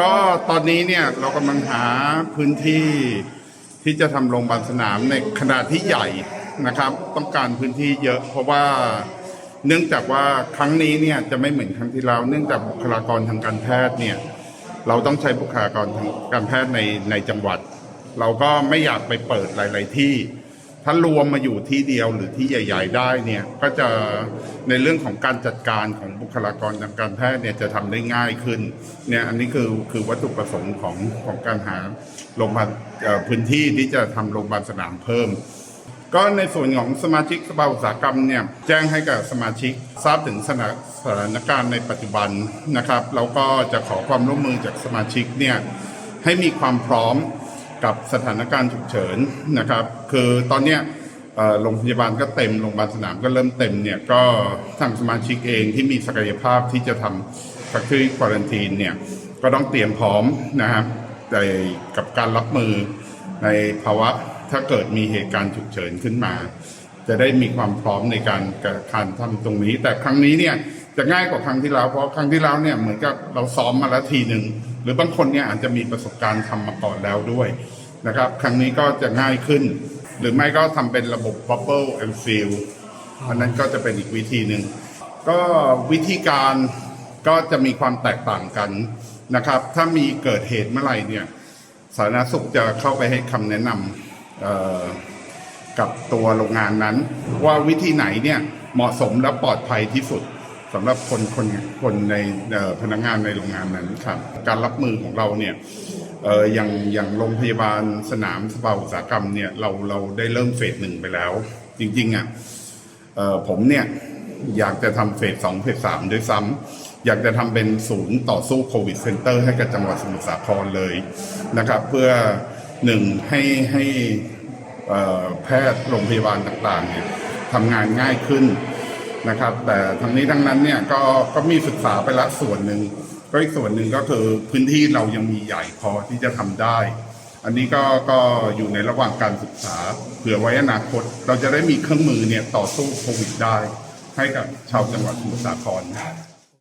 ก็ตอนนี้เนี่ยเรากำลังหาพื้นที่ที่จะทำโรงพยาบาลสนามในขนาดที่ใหญ่นะครับ ต้องการพื้นที่เยอะ เพราะว่าเนื่องจากว่าครั้งนี้เนี่ยจะไม่เหมือนครั้งที่แล้วเนื่องจากบุคลากรทางการแพทย์เนี่ยเราต้องใช้บุคลากรทางการแพทย์ในในจังหวัด เราก็ไม่อยากไปเปิดหลาย ๆ ที่ ถ้ารวมมาอยู่ที่เดียวหรือที่ใหญ่ ๆ ได้เนี่ยก็จะในเรื่องของการจัดการของบุคลากรทางการแพทย์เนี่ยจะทำได้ง่ายขึ้นเนี่ยอันนี้คือคือวัตถุประสงค์ของของการหาโรงพยาบาลพื้นที่ที่จะทำโรงพยาบาลสนามเพิ่ม ก็ในส่วนของสมาชิกสภาอุตสาหกรรมเนี่ยแจ้งให้กับสมาชิกทราบถึงสถานสถานการณ์ในปัจจุบันนะครับแล้วก็จะขอความร่วมมือจากสมาชิกเนี่ยให้มีความพร้อม กับสถานการณ์ฉุกเฉินนะครับ คือตอนเนี้ยโรงพยาบาลก็เต็มโรงพยาบาลสนามก็เริ่มเต็มเนี่ยก็ทางสมาชิกเองที่มีศักยภาพที่จะทำ factory quarantine เนี่ยก็ต้องเตรียมพร้อมนะครับในกับการรับมือในภาวะถ้าเกิดมีเหตุการณ์ฉุกเฉินขึ้นมา จะได้มีความพร้อมในการการทำตรงนี้ แต่ครั้งนี้เนี่ย จะง่ายกว่าครั้งที่แล้วเพราะครั้งที่แล้วเนี่ยเหมือนกับเราซ้อมมาแล้วทีหนึ่งหรือบางคนเนี่ยอาจจะมีประสบการณ์ทำมาก่อนแล้วด้วยนะครับ ครั้งนี้ก็จะง่ายขึ้น หรือไม่ก็ทำเป็นระบบ bubble and fill อันนั้นก็จะเป็นอีกวิธีหนึ่งก็วิธีการก็จะมีความแตกต่างกันนะครับ ถ้ามีเกิดเหตุเมื่อไหร่เนี่ยสาธารณสุขจะเข้าไปให้คำแนะนำกับตัวโรงงานนั้น ว่าวิธีไหนเนี่ยเหมาะสมและปลอดภัยที่สุด สำหรับคนคนคนในพนักงานในโรงงานนั้นครับการรับมือของเราเนี่ยอย่างอย่างโรงพยาบาลสนามสภาอุตสาหกรรมเนี่ยเราเราได้เริ่มเฟสหนึ่งไปแล้ว จริงๆอะผมเนี่ยอยากจะทำเฟสสองเฟสสามด้วยซ้ำอยากจะทำเป็นศูนย์ต่อสู้โควิดเซ็นเตอร์ให้กับจังหวัดสมุทรสาครเลยนะครับ เพื่อหนึ่งให้ให้แพทย์โรงพยาบาลต่างๆเนี่ยทำงานง่ายขึ้น นะครับ แต่ทั้งนี้ทั้งนั้นเนี่ยก็ก็มีศึกษาไปละส่วนหนึ่งก็อีกส่วนหนึ่งก็คือพื้นที่เรายังมีใหญ่พอที่จะทำได้ อันนี้ก็ก็อยู่ในระหว่างการศึกษาเผื่อไว้อนาคต เราจะได้มีเครื่องมือเนี่ยต่อสู้โควิดได้ ให้กับชาวจังหวัดสมุทรสาคร